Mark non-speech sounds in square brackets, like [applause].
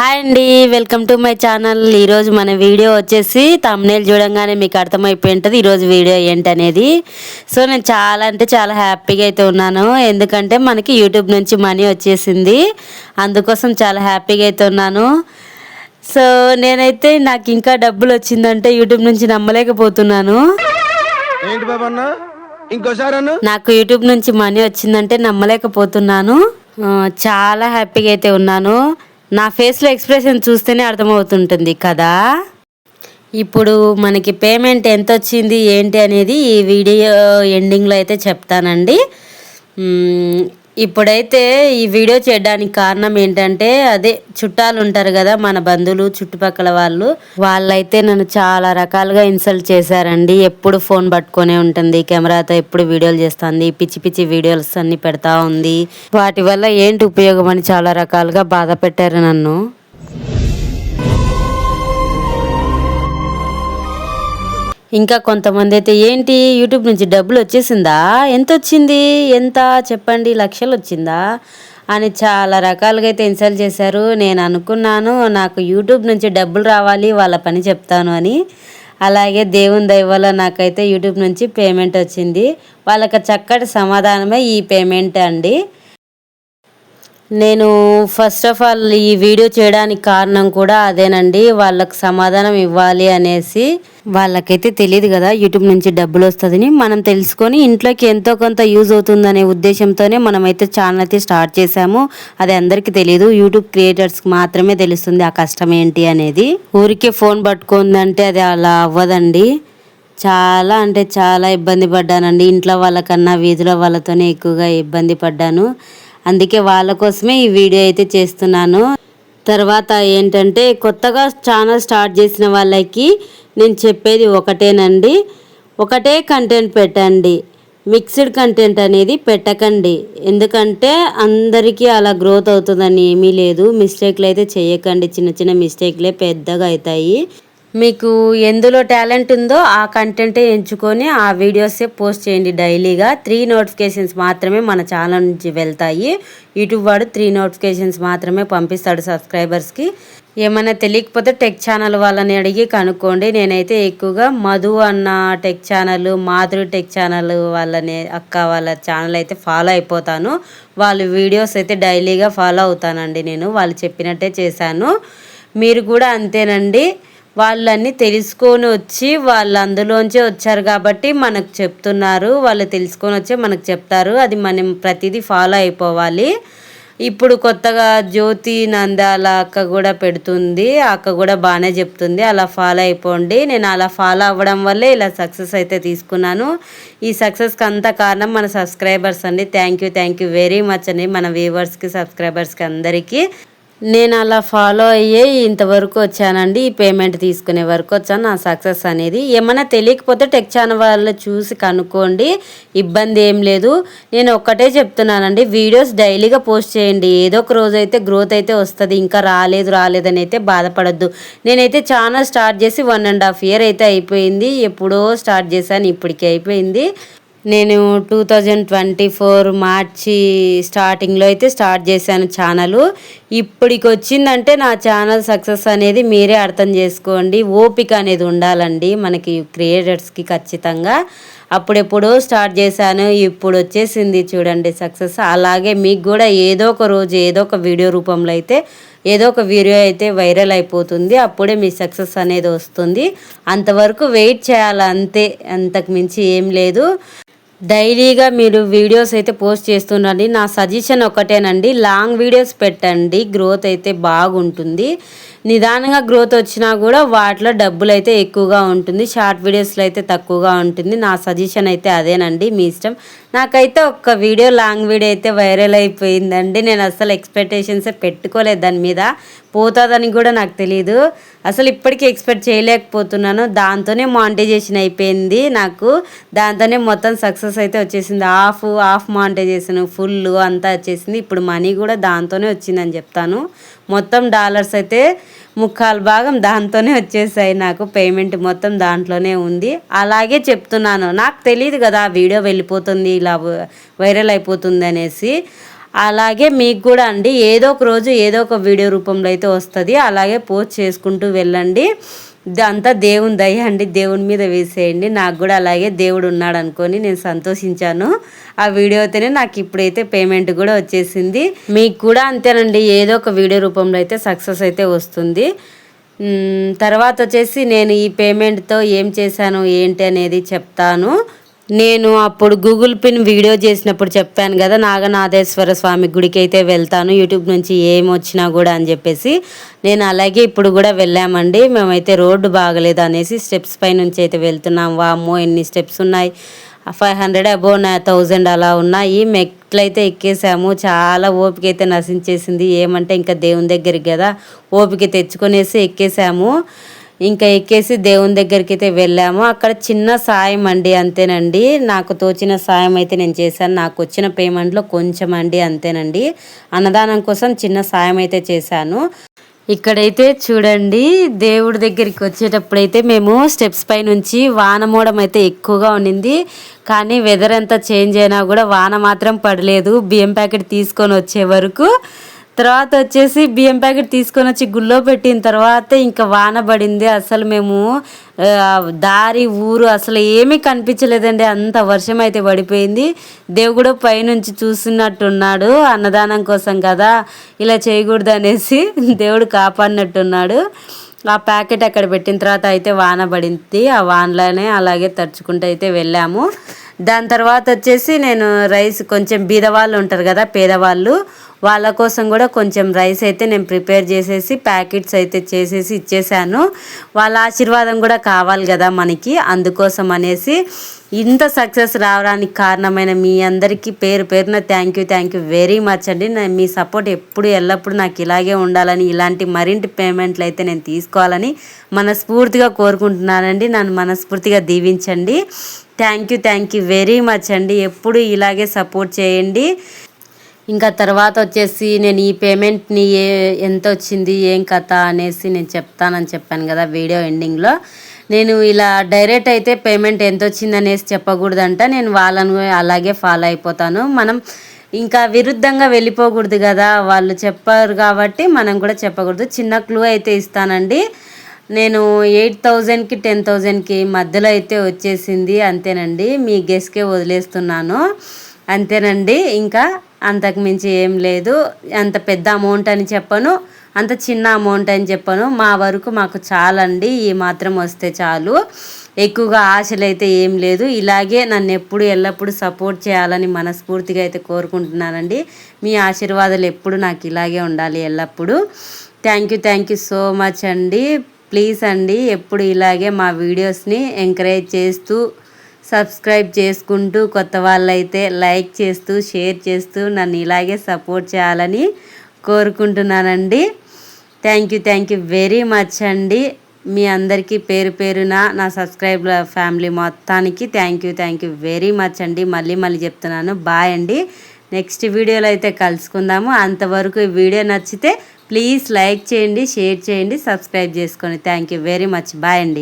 Hi అండి welcome to my channel. ఈరోజు మన వీడియో వచ్చేసి తమ్నేల్ చూడంగానే మీకు అర్థమైపోయి ఉంటుంది ఈరోజు వీడియో ఏంటనేది. సో నేను చాలా అంటే చాలా హ్యాపీగా అయితే ఉన్నాను. ఎందుకంటే మనకి యూట్యూబ్ నుంచి మనీ వచ్చేసింది. అందుకోసం చాలా హ్యాపీగా అయితే ఉన్నాను. సో నేనైతే నాకు ఇంకా డబ్బులు వచ్చిందంటే యూట్యూబ్ నుంచి నమ్మలేకపోతున్నాను. ఏంటి ఇంకోసారి నాకు యూట్యూబ్ నుంచి మనీ వచ్చిందంటే నమ్మలేకపోతున్నాను. చాలా హ్యాపీగా అయితే ఉన్నాను. నా ఫేస్లో ఎక్స్ప్రెషన్ చూస్తేనే అర్థమవుతుంటుంది కదా? ఇప్పుడు మనకి పేమెంట్ ఎంత వచ్చింది ఏంటి అనేది ఈ వీడియో ఎండింగ్లో అయితే చెప్తానండి. ఇప్పుడైతే ఈ వీడియో చేయడానికి కారణం ఏంటంటే అదే చుట్టాలు ఉంటారు కదా మన బంధువులు చుట్టుపక్కల వాళ్ళు. వాళ్ళైతే నన్ను చాలా రకాలుగా ఇన్సల్ట్ చేశారండి. ఎప్పుడు ఫోన్ పట్టుకొనే ఉంటుంది. కెమెరాతో ఎప్పుడు వీడియోలు చేస్తుంది. పిచ్చి పిచ్చి వీడియోస్ అన్ని పెడతా ఉంది. వాటి వల్ల ఏంటి ఉపయోగం అని చాలా రకాలుగా బాధ పెట్టారు నన్ను. ఇంకా కొంతమంది అయితే ఏంటి యూట్యూబ్ నుంచి డబ్బులు వచ్చేసిందా? ఎంత వచ్చింది ఎంత? చెప్పండి లక్షలు వచ్చిందా? అని చాలా రకాలుగా అయితే ఇన్సల్ట్ చేశారు. నేను అనుకున్నాను నాకు యూట్యూబ్ నుంచి డబ్బులు రావాలి వాళ్ళ పని చెప్తాను అని. అలాగే దేవుని దయ వల్ల నాకైతే యూట్యూబ్ నుంచి పేమెంట్ వచ్చింది. వాళ్ళకి చక్కటి సమాధానమే ఈ పేమెంట్ అండి. నేను ఫస్ట్ ఆఫ్ ఆల్ ఈ వీడియో చేయడానికి కారణం కూడా అదేనండి. వాళ్ళకి సమాధానం ఇవ్వాలి అనేసి వాళ్ళకైతే తెలియదు కదా యూట్యూబ్ నుంచి డబ్బులు వస్తుందని. మనం తెలుసుకొని ఇంట్లోకి ఎంతో కొంత యూజ్ అవుతుందనే ఉద్దేశంతోనే మనమైతే ఛానల్ అయితే స్టార్ట్ చేశాము. అది అందరికీ తెలియదు యూట్యూబ్ క్రియేటర్స్కి మాత్రమే తెలుస్తుంది ఆ కష్టం ఏంటి అనేది. ఊరికే ఫోన్ పట్టుకుందంటే అది అలా అవ్వదండి. చాలా అంటే చాలా ఇబ్బంది పడ్డానండి. ఇంట్లో వాళ్ళకన్నా వీధిలో వాళ్ళతోనే ఎక్కువగా ఇబ్బంది పడ్డాను. అందుకే వాళ్ళ కోసమే ఈ వీడియో అయితే చేస్తున్నాను. తర్వాత ఏంటంటే కొత్తగా ఛానల్ స్టార్ట్ చేసిన వాళ్ళకి నేను చెప్పేది ఒకటేనండి. ఒకటే కంటెంట్ పెట్టండి. మిక్స్డ్ కంటెంట్ అనేది పెట్టకండి. ఎందుకంటే అందరికీ అలా గ్రోత్ అవుతుందని ఏమీ లేదు. మిస్టేక్లు అయితే చేయకండి. చిన్న చిన్న మిస్టేక్లే పెద్దగా అవుతాయి. మీకు ఎందులో టాలెంట్ ఉందో ఆ కంటెంటే ఎంచుకొని ఆ వీడియోసే పోస్ట్ చేయండి డైలీగా త్రీ నోటిఫికేషన్స్ మాత్రమే మన ఛానల్ నుంచి వెళ్తాయి. యూట్యూబ్ వాడు త్రీ నోటిఫికేషన్స్ మాత్రమే పంపిస్తాడు సబ్స్క్రైబర్స్కి ఏమైనా తెలియకపోతే టెక్ ఛానల్ వాళ్ళని అడిగి కనుక్కోండి. నేనైతే ఎక్కువగా మధు అన్న tech channel Madhuri tech channel వాళ్ళని అక్క వాళ్ళ ఛానల్ అయితే ఫాలో అయిపోతాను. వాళ్ళ వీడియోస్ అయితే డైలీగా ఫాలో అవుతానండి నేను. వాళ్ళు చెప్పినట్టే చేశాను. మీరు కూడా అంతేనండి. వాళ్ళన్నీ తెలుసుకొని వచ్చి వాళ్ళు అందులోంచే వచ్చారు కాబట్టి మనకు చెప్తున్నారు. వాళ్ళు తెలుసుకొని వచ్చి మనకు చెప్తారు. అది మనం ప్రతిదీ ఫాలో అయిపోవాలి. ఇప్పుడు కొత్తగా జ్యోతి నందాల అక్క కూడా పెడుతుంది. అక్క కూడా బాగానే చెప్తుంది. అలా ఫాలో అయిపోండి. నేను అలా ఫాలో అవ్వడం వల్లే ఇలా సక్సెస్ అయితే తీసుకున్నాను. ఈ సక్సెస్కి అంత కారణం మన సబ్స్క్రైబర్స్ అండి. Thank you thank you very much అండి. మన వ్యూవర్స్కి సబ్స్క్రైబర్స్కి అందరికీ. నేను అలా ఫాలో అయ్యే ఇంతవరకు వచ్చానండి. ఈ పేమెంట్ తీసుకునే వరకు వచ్చాను. నా సక్సెస్ అనేది ఏమైనా తెలియకపోతే టెక్ ఛానల్ వాళ్ళు చూసి కనుక్కోండి. ఇబ్బంది ఏం లేదు. నేను ఒక్కటే చెప్తున్నానండి. వీడియోస్ డైలీగా పోస్ట్ చేయండి. ఏదో ఒక రోజు అయితే గ్రోత్ అయితే వస్తుంది. ఇంకా రాలేదు రాలేదని అయితే బాధపడద్దు. నేనైతే ఛానల్ స్టార్ట్ చేసి వన్ అండ్ హాఫ్ ఇయర్ అయితే అయిపోయింది. ఎప్పుడో స్టార్ట్ చేశాను. ఇప్పటికీ అయిపోయింది. నేను టూ థౌజండ్ ట్వంటీ ఫోర్ మార్చి స్టార్టింగ్లో అయితే స్టార్ట్ చేశాను ఛానల్ ఇప్పటికి వచ్చిందంటే నా ఛానల్ సక్సెస్ అనేది మీరే అర్థం చేసుకోండి. ఓపిక అనేది ఉండాలండి మనకి క్రియేటర్స్కి ఖచ్చితంగా. అప్పుడెప్పుడో స్టార్ట్ చేశాను ఇప్పుడు వచ్చేసింది చూడండి సక్సెస్ అలాగే మీకు కూడా ఏదో ఒక రోజు ఏదో ఒక వీడియో రూపంలో అయితే ఏదో ఒక వీడియో అయితే వైరల్ అయిపోతుంది. అప్పుడే మీ సక్సెస్ అనేది వస్తుంది. అంతవరకు వెయిట్ చేయాలి అంతే అంతకు మించి ఏం లేదు. డైలీగా మీరు వీడియోస్ అయితే పోస్ట్ చేస్తున్నారండి నా సజెషన్ ఒకటేనండి. లాంగ్ వీడియోస్ పెట్టండి. గ్రోత్ అయితే బాగుంటుంది. నిదానంగా గ్రోత్ వచ్చినా కూడా వాటిలో డబ్బులు అయితే ఎక్కువగా ఉంటుంది. షార్ట్ వీడియోస్లో అయితే తక్కువగా ఉంటుంది. నా సజెషన్ అయితే అదేనండి. మీ ఇష్టం. నాకైతే ఒక్క వీడియో లాంగ్ వీడియో అయితే వైరల్ అయిపోయిందండి. నేను అసలు ఎక్స్పెక్టేషన్సే పెట్టుకోలేదు దాని మీద. పోతుందని కూడా నాకు తెలియదు అసలు ఇప్పటికీ ఎక్స్పెక్ట్ చేయలేకపోతున్నాను. దాంతోనే మానిటైజేషన్ అయిపోయింది నాకు. దాంతోనే మొత్తం సక్సెస్ అయితే వచ్చేసింది. హాఫ్ హాఫ్ మానిటైజేషన్ ఫుల్ అంతా వచ్చేసింది. ఇప్పుడు మనీ కూడా దాంతోనే వచ్చిందని చెప్తాను. మొత్తం డాలర్స్ అయితే ముక్కాలు భాగం దాంతోనే వచ్చేసాయి నాకు. పేమెంట్ మొత్తం దాంట్లోనే ఉంది. అలాగే చెప్తున్నాను. నాకు తెలియదు కదా ఆ వీడియో వెళ్ళిపోతుంది ఇలా వైరల్ అయిపోతుంది అనేసి. అలాగే మీకు కూడా అండి ఏదో ఒక రోజు ఏదో ఒక వీడియో రూపంలో అయితే వస్తుంది. అలాగే పోస్ట్ చేసుకుంటూ వెళ్ళండి. అంతా దేవుని దయ అండి దేవుని మీద వేసేయండి. నాకు కూడా అలాగే దేవుడు ఉన్నాడు అనుకొని నేను సంతోషించాను. ఆ వీడియో అయితేనే నాకు ఇప్పుడైతే పేమెంట్ కూడా వచ్చేసింది. మీకు కూడా అంతేనండి ఏదో ఒక వీడియో రూపంలో అయితే సక్సెస్ అయితే వస్తుంది. తర్వాత వచ్చేసి నేను ఈ పేమెంట్తో ఏం చేశాను ఏంటి అనేది చెప్తాను. నేను అప్పుడు గూగుల్ పిన్ వీడియో చేసినప్పుడు చెప్పాను కదా నాగనాథేశ్వర స్వామి గుడికి అయితే వెళ్తాను యూట్యూబ్ నుంచి ఏం వచ్చినా కూడా అని చెప్పేసి నేను అలాగే ఇప్పుడు కూడా వెళ్ళామండి. మేమైతే రోడ్డు బాగలేదు అనేసి స్టెప్స్ పై నుంచి అయితే వెళ్తున్నాం. వామ్మో ఎన్ని స్టెప్స్ ఉన్నాయి? ఫైవ్ హండ్రెడ్ అబోవ్ నా థౌజండ్ అలా ఉన్నాయి. మెట్లయితే ఎక్కేసాము. చాలా ఓపిక అయితే నశించేసింది. ఏమంటే ఇంకా దేవుని దగ్గరికి కదా ఓపిక తెచ్చుకొనేసి ఎక్కేసాము. ఇంకా ఎక్కేసి దేవుని దగ్గరికి అయితే వెళ్ళాము. అక్కడ చిన్న సాయం అండి అంతేనండి. నాకు తోచిన సాయం అయితే నేను చేశాను. నాకు వచ్చిన పేమెంట్లో కొంచెం అండి అంతేనండి. అన్నదానం కోసం చిన్న సాయం అయితే చేశాను. ఇక్కడైతే చూడండి దేవుడి దగ్గరికి వచ్చేటప్పుడైతే మేము స్టెప్స్ పై నుంచి వాన మూడం అయితే ఎక్కువగా ఉండింది కానీ వెదర్ ఎంత చేంజ్ అయినా కూడా వాన మాత్రం పడలేదు. బియ్యం ప్యాకెట్ తీసుకొని వచ్చే వరకు తర్వాత వచ్చేసి బియ్యం ప్యాకెట్ తీసుకొని వచ్చి గుళ్ళో పెట్టిన తర్వాత ఇంకా వాన పడింది. అసలు మేము దారి ఊరు అసలు ఏమీ కనిపించలేదండి. అంత వర్షం అయితే పడిపోయింది. దేవుడు పైనుంచి చూస్తున్నట్టున్నాడు. అన్నదానం కోసం కదా ఇలా చేయకూడదు అనేసి [laughs] దేవుడు కాపాడినట్టున్నాడు. ఆ ప్యాకెట్ అక్కడ పెట్టిన తర్వాత అయితే వాన పడింది. ఆ వానలోనే అలాగే తడుచుకుంటూ అయితే వెళ్ళాము. దాని తర్వాత వచ్చేసి నేను రైస్ కొంచెం బీదవాళ్ళు ఉంటారు కదా పేదవాళ్ళు వాళ్ళ కోసం కూడా కొంచెం రైస్ అయితే నేను ప్రిపేర్ చేసేసి ప్యాకెట్స్ అయితే చేసేసి ఇచ్చేసాను. వాళ్ళ ఆశీర్వాదం కూడా కావాలి కదా మనకి. అందుకోసం అనేసి ఇంత సక్సెస్ రావడానికి కారణమైన మీ అందరికీ పేరు పేరున thank you thank you very much అండి. నేను మీ సపోర్ట్ ఎప్పుడు ఎల్లప్పుడూ నాకు ఇలాగే ఉండాలని ఇలాంటి మరింటి పేమెంట్లు అయితే నేను తీసుకోవాలని మనస్ఫూర్తిగా కోరుకుంటున్నానండి. నన్ను మనస్ఫూర్తిగా దీవించండి. Thank you thank you very much అండి. ఎప్పుడు ఇలాగే సపోర్ట్ చేయండి. ఇంకా తర్వాత వచ్చేసి నేను ఈ పేమెంట్ని ఏ ఎంత వచ్చింది ఏం కథ అనేసి నేను చెప్తానని చెప్పాను కదా వీడియో ఎండింగ్లో నేను ఇలా డైరెక్ట్ అయితే పేమెంట్ ఎంత వచ్చింది అనేసి చెప్పకూడదంట. నేను వాళ్ళను అలాగే ఫాలో అయిపోతాను. మనం ఇంకా విరుద్ధంగా వెళ్ళిపోకూడదు కదా. వాళ్ళు చెప్పారు కాబట్టి మనం కూడా చెప్పకూడదు. చిన్న క్లూ అయితే ఇస్తానండి. నేను ఎయిట్ థౌజండ్కి టెన్ థౌజండ్కి మధ్యలో అయితే వచ్చేసింది అంతేనండి. మీ గెస్కే వదిలేస్తున్నాను. అంతేనండి. ఇంకా అంతకుమించి ఏం లేదు. అంత పెద్ద అమౌంట్ అని చెప్పను. అంత చిన్న అమౌంట్ అని చెప్పను. మా వరకు మాకు చాలండి. ఈ మాత్రం వస్తే చాలు. ఎక్కువగా ఆశలు అయితే ఏం లేదు. ఇలాగే నన్ను ఎప్పుడు ఎల్లప్పుడూ సపోర్ట్ చేయాలని మనస్ఫూర్తిగా అయితే కోరుకుంటున్నానండి. మీ ఆశీర్వాదాలు ఎప్పుడు నాకు ఇలాగే ఉండాలి ఎల్లప్పుడూ. Thank you thank you so much అండి. ప్లీజ్ అండి ఎప్పుడు ఇలాగే మా వీడియోస్ని ఎంకరేజ్ చేస్తూ సబ్స్క్రైబ్ చేసుకుంటూ కొత్త వాళ్ళైతే లైక్ చేస్తూ షేర్ చేస్తూ నన్ను ఇలాగే సపోర్ట్ చేయాలని కోరుకుంటున్నానండి. Thank you thank you very much అండి. మీ అందరికీ పేరు పేరున నా సబ్స్క్రైబ్ ఫ్యామిలీ మొత్తానికి thank you thank you very much అండి. మళ్ళీ మళ్ళీ చెప్తున్నాను. బాయ్ అండి. నెక్స్ట్ వీడియోలో అయితే కలుసుకుందాము. అంతవరకు ఈ వీడియో నచ్చితే ప్లీజ్ లైక్ చేయండి షేర్ చేయండి సబ్స్క్రైబ్ చేసుకోండి thank you very much. Bye అండి.